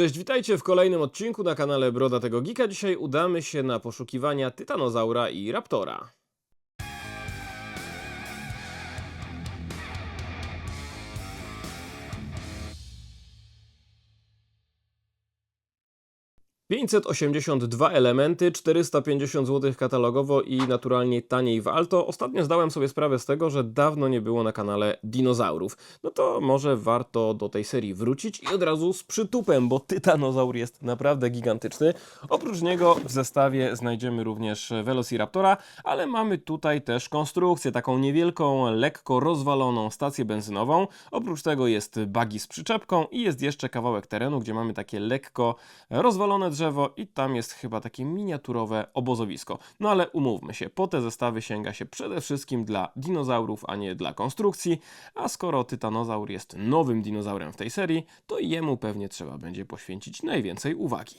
Cześć, witajcie w kolejnym odcinku na kanale Broda tego Geeka. Dzisiaj udamy się na poszukiwania Tytanozaura i Raptora. ...582 elementy, 450 zł katalogowo i naturalnie taniej w Alto. Ostatnio zdałem sobie sprawę z tego, że dawno nie było na kanale dinozaurów. No to może warto do tej serii wrócić i od razu z przytupem, bo Tytanozaur jest naprawdę gigantyczny. Oprócz niego w zestawie znajdziemy również Velociraptora, ale mamy tutaj też konstrukcję, taką niewielką, lekko rozwaloną stację benzynową. Oprócz tego jest buggy z przyczepką i jest jeszcze kawałek terenu, gdzie mamy takie lekko rozwalone drzewo i tam jest chyba takie miniaturowe obozowisko. No ale umówmy się, po te zestawy sięga się przede wszystkim dla dinozaurów, a nie dla konstrukcji, a skoro Tytanozaur jest nowym dinozaurem w tej serii, to jemu pewnie trzeba będzie poświęcić najwięcej uwagi.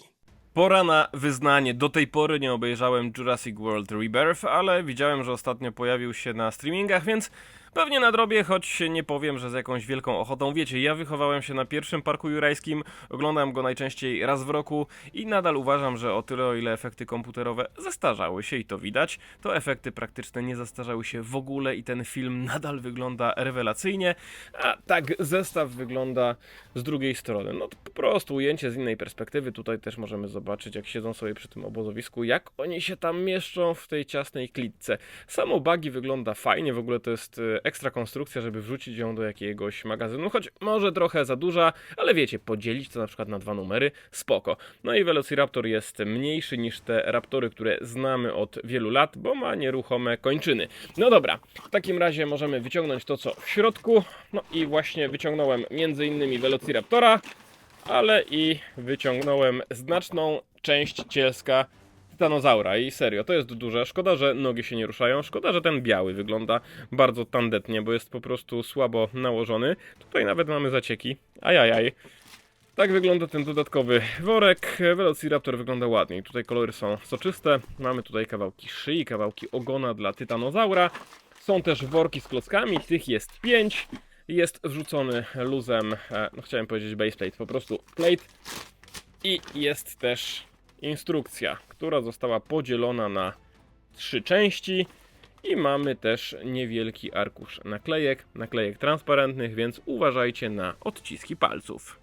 Pora na wyznanie. Do tej pory nie obejrzałem Jurassic World Rebirth, ale widziałem, że ostatnio pojawił się na streamingach, więc pewnie nadrobię, choć nie powiem, że z jakąś wielką ochotą. Wiecie, ja wychowałem się na pierwszym parku jurajskim, oglądam go najczęściej raz w roku i nadal uważam, że o tyle o ile efekty komputerowe zestarzały się i to widać, to efekty praktyczne nie zestarzały się w ogóle i ten film nadal wygląda rewelacyjnie, a tak zestaw wygląda z drugiej strony. No po prostu ujęcie z innej perspektywy. Tutaj też możemy zobaczyć, jak siedzą sobie przy tym obozowisku, jak oni się tam mieszczą w tej ciasnej klitce. Samo buggy wygląda fajnie, w ogóle to jest e, ekstra konstrukcja, żeby wrzucić ją do jakiegoś magazynu, choć może trochę za duża, ale wiecie, podzielić to na przykład na dwa numery, spoko. No i Velociraptor jest mniejszy niż te raptory, które znamy od wielu lat, bo ma nieruchome kończyny. No dobra, w takim razie możemy wyciągnąć to, co w środku. No i właśnie wyciągnąłem między innymi Velociraptora, ale i wyciągnąłem znaczną część cielska Tytanozaura i serio, to jest duże. Szkoda, że nogi się nie ruszają. Szkoda, że ten biały wygląda bardzo tandetnie, bo jest po prostu słabo nałożony. Tutaj nawet mamy zacieki. Ajajaj. Tak wygląda ten dodatkowy worek. Velociraptor wygląda ładniej. Tutaj kolory są soczyste. Mamy tutaj kawałki szyi, kawałki ogona dla Tytanozaura. Są też worki z klockami, tych jest 5. Jest wrzucony luzem, e, no chciałem powiedzieć baseplate, po prostu plate. I jest też instrukcja, która została podzielona na trzy części. I mamy też niewielki arkusz naklejek, naklejek transparentnych, więc uważajcie na odciski palców.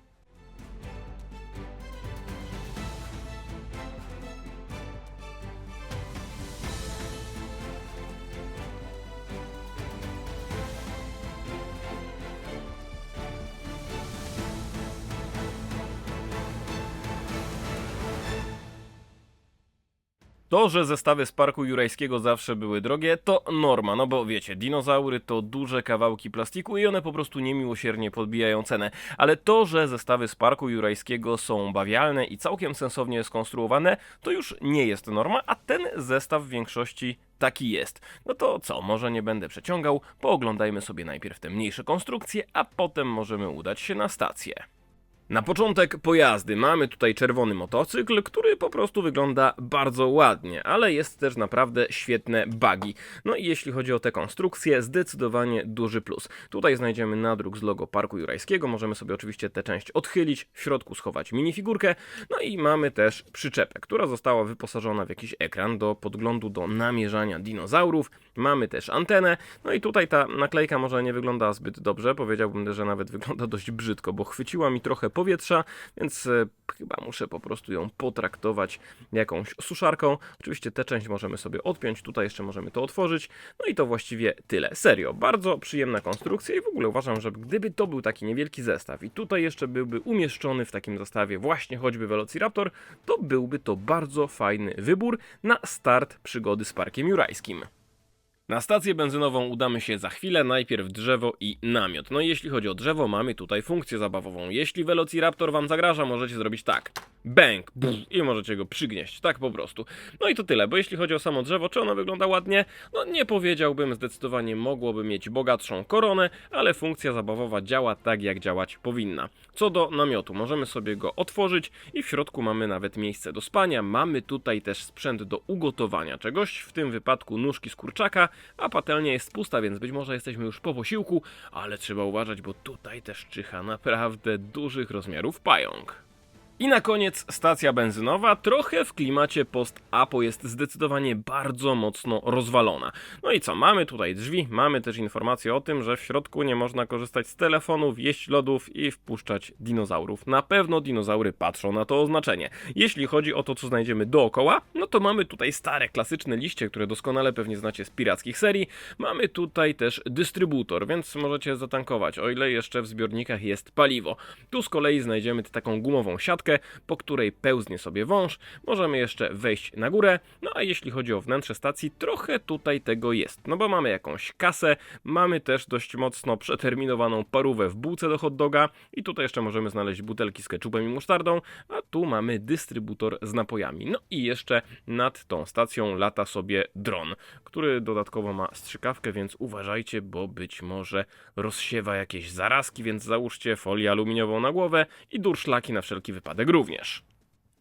To, że zestawy z parku jurajskiego zawsze były drogie, to norma, no bo wiecie, dinozaury to duże kawałki plastiku i one po prostu niemiłosiernie podbijają cenę. Ale to, że zestawy z parku jurajskiego są bawialne i całkiem sensownie skonstruowane, to już nie jest norma, a ten zestaw w większości taki jest. No to co, może nie będę przeciągał, pooglądajmy sobie najpierw te mniejsze konstrukcje, a potem możemy udać się na stację. Na początek pojazdy. Mamy tutaj czerwony motocykl, który po prostu wygląda bardzo ładnie, ale jest też naprawdę świetne buggy. No i jeśli chodzi o te konstrukcje, zdecydowanie duży plus. Tutaj znajdziemy nadruk z logo Parku Jurajskiego, możemy sobie oczywiście tę część odchylić, w środku schować minifigurkę, no i mamy też przyczepę, która została wyposażona w jakiś ekran do podglądu do namierzania dinozaurów. Mamy też antenę, no i tutaj ta naklejka może nie wygląda zbyt dobrze, powiedziałbym, że nawet wygląda dość brzydko, bo chwyciła mi trochę powietrza, więc e, chyba muszę po prostu ją potraktować jakąś suszarką. Oczywiście tę część możemy sobie odpiąć, tutaj jeszcze możemy to otworzyć. No i to właściwie tyle. Serio, bardzo przyjemna konstrukcja i w ogóle uważam, że gdyby to był taki niewielki zestaw i tutaj jeszcze byłby umieszczony w takim zestawie właśnie choćby Velociraptor, to byłby to bardzo fajny wybór na start przygody z Parkiem Jurajskim. Na stację benzynową udamy się za chwilę, najpierw drzewo i namiot. No i jeśli chodzi o drzewo, mamy tutaj funkcję zabawową. Jeśli Velociraptor wam zagraża, możecie zrobić tak. Bang! Buf, I możecie go przygnieść, tak po prostu. No i to tyle, bo jeśli chodzi o samo drzewo, czy ono wygląda ładnie? No nie powiedziałbym, zdecydowanie mogłoby mieć bogatszą koronę, ale funkcja zabawowa działa tak, jak działać powinna. Co do namiotu, możemy sobie go otworzyć i w środku mamy nawet miejsce do spania. Mamy tutaj też sprzęt do ugotowania czegoś, w tym wypadku nóżki z kurczaka, a patelnia jest pusta, więc być może jesteśmy już po posiłku, ale trzeba uważać, bo tutaj też czyha naprawdę dużych rozmiarów pająk. I na koniec stacja benzynowa, trochę w klimacie post-apo jest zdecydowanie bardzo mocno rozwalona. No i co, mamy tutaj drzwi, mamy też informację o tym, że w środku nie można korzystać z telefonów, jeść lodów i wpuszczać dinozaurów. Na pewno dinozaury patrzą na to oznaczenie. Jeśli chodzi o to, co znajdziemy dookoła, no to mamy tutaj stare, klasyczne liście, które doskonale pewnie znacie z pirackich serii. Mamy tutaj też dystrybutor, więc możecie zatankować, o ile jeszcze w zbiornikach jest paliwo. Tu z kolei znajdziemy taką gumową siatkę, po której pełznie sobie wąż. Możemy jeszcze wejść na górę. No a jeśli chodzi o wnętrze stacji, trochę tutaj tego jest. No bo mamy jakąś kasę, mamy też dość mocno przeterminowaną parówę w bułce do hot doga i tutaj jeszcze możemy znaleźć butelki z ketchupem i musztardą, a tu mamy dystrybutor z napojami. No i jeszcze nad tą stacją lata sobie dron, który dodatkowo ma strzykawkę, więc uważajcie, bo być może rozsiewa jakieś zarazki, więc załóżcie folię aluminiową na głowę i durszlaki na wszelki wypadek również.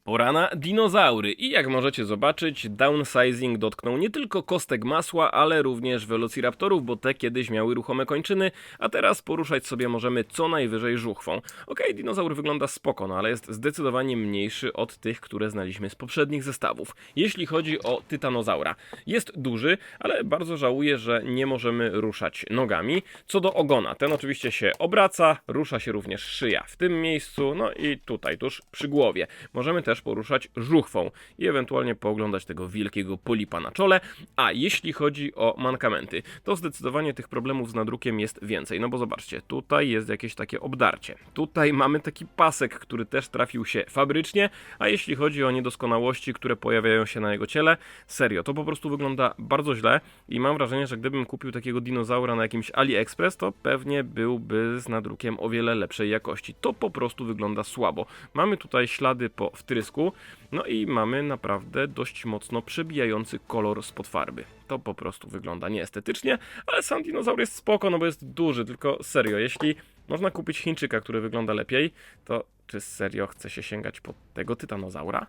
Pora na dinozaury i jak możecie zobaczyć, downsizing dotknął nie tylko kostek masła, ale również velociraptorów, bo te kiedyś miały ruchome kończyny, a teraz poruszać sobie możemy co najwyżej żuchwą. Okej, dinozaur wygląda spoko, no ale jest zdecydowanie mniejszy od tych, które znaliśmy z poprzednich zestawów. Jeśli chodzi o tytanozaura, jest duży, ale bardzo żałuję, że nie możemy ruszać nogami. Co do ogona, ten oczywiście się obraca, rusza się również szyja w tym miejscu, no i tutaj, tuż przy głowie. Możemy też poruszać żuchwą i ewentualnie pooglądać tego wielkiego polipa na czole. A jeśli chodzi o mankamenty, to zdecydowanie tych problemów z nadrukiem jest więcej. No bo zobaczcie, tutaj jest jakieś takie obdarcie. Tutaj mamy taki pasek, który też trafił się fabrycznie, a jeśli chodzi o niedoskonałości, które pojawiają się na jego ciele, serio, to po prostu wygląda bardzo źle i mam wrażenie, że gdybym kupił takiego dinozaura na jakimś AliExpress, to pewnie byłby z nadrukiem o wiele lepszej jakości. To po prostu wygląda słabo. Mamy tutaj ślady po wtrysku, no i mamy naprawdę dość mocno przebijający kolor spod farby. To po prostu wygląda nieestetycznie, ale sam dinozaur jest spoko, no bo jest duży, tylko serio, jeśli można kupić Chińczyka, który wygląda lepiej, to czy serio chce się sięgać po tego tytanozaura?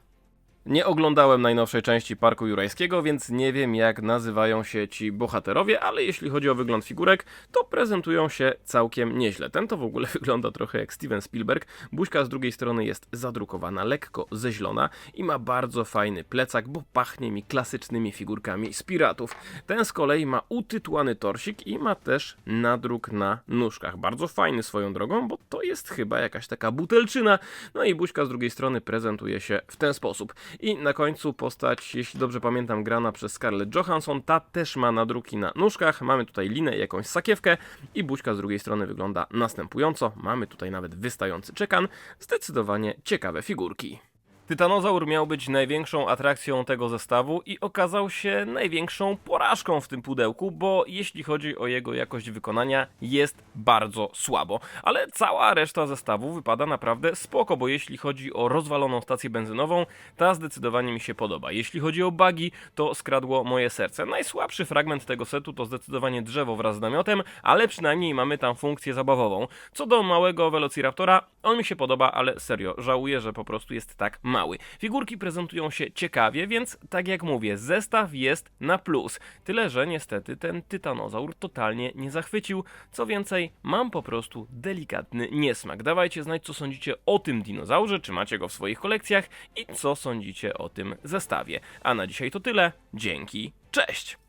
Nie oglądałem najnowszej części Parku Jurajskiego, więc nie wiem jak nazywają się ci bohaterowie, ale jeśli chodzi o wygląd figurek, to prezentują się całkiem nieźle. Ten to w ogóle wygląda trochę jak Steven Spielberg. Buźka z drugiej strony jest zadrukowana, lekko zeźlona i ma bardzo fajny plecak, bo pachnie mi klasycznymi figurkami z piratów. Ten z kolei ma utytułany torsik i ma też nadruk na nóżkach. Bardzo fajny swoją drogą, bo to jest chyba jakaś taka butelczyna. No i buźka z drugiej strony prezentuje się w ten sposób. I na końcu postać, jeśli dobrze pamiętam, grana przez Scarlett Johansson. Ta też ma nadruki na nóżkach. Mamy tutaj linę i jakąś sakiewkę. I buźka z drugiej strony wygląda następująco. Mamy tutaj nawet wystający czekan. Zdecydowanie ciekawe figurki. Tytanozaur miał być największą atrakcją tego zestawu i okazał się największą porażką w tym pudełku, bo jeśli chodzi o jego jakość wykonania, jest bardzo słabo. Ale cała reszta zestawu wypada naprawdę spoko, bo jeśli chodzi o rozwaloną stację benzynową, ta zdecydowanie mi się podoba. Jeśli chodzi o bugi, to skradło moje serce. Najsłabszy fragment tego setu to zdecydowanie drzewo wraz z namiotem, ale przynajmniej mamy tam funkcję zabawową. Co do małego Velociraptora, on mi się podoba, ale serio, żałuję, że po prostu jest tak mały. Figurki prezentują się ciekawie, więc tak jak mówię, zestaw jest na plus. Tyle, że niestety ten tytanozaur totalnie nie zachwycił. Co więcej, mam po prostu delikatny niesmak. Dawajcie znać, co sądzicie o tym dinozaurze, czy macie go w swoich kolekcjach i co sądzicie o tym zestawie. A na dzisiaj to tyle. Dzięki, cześć!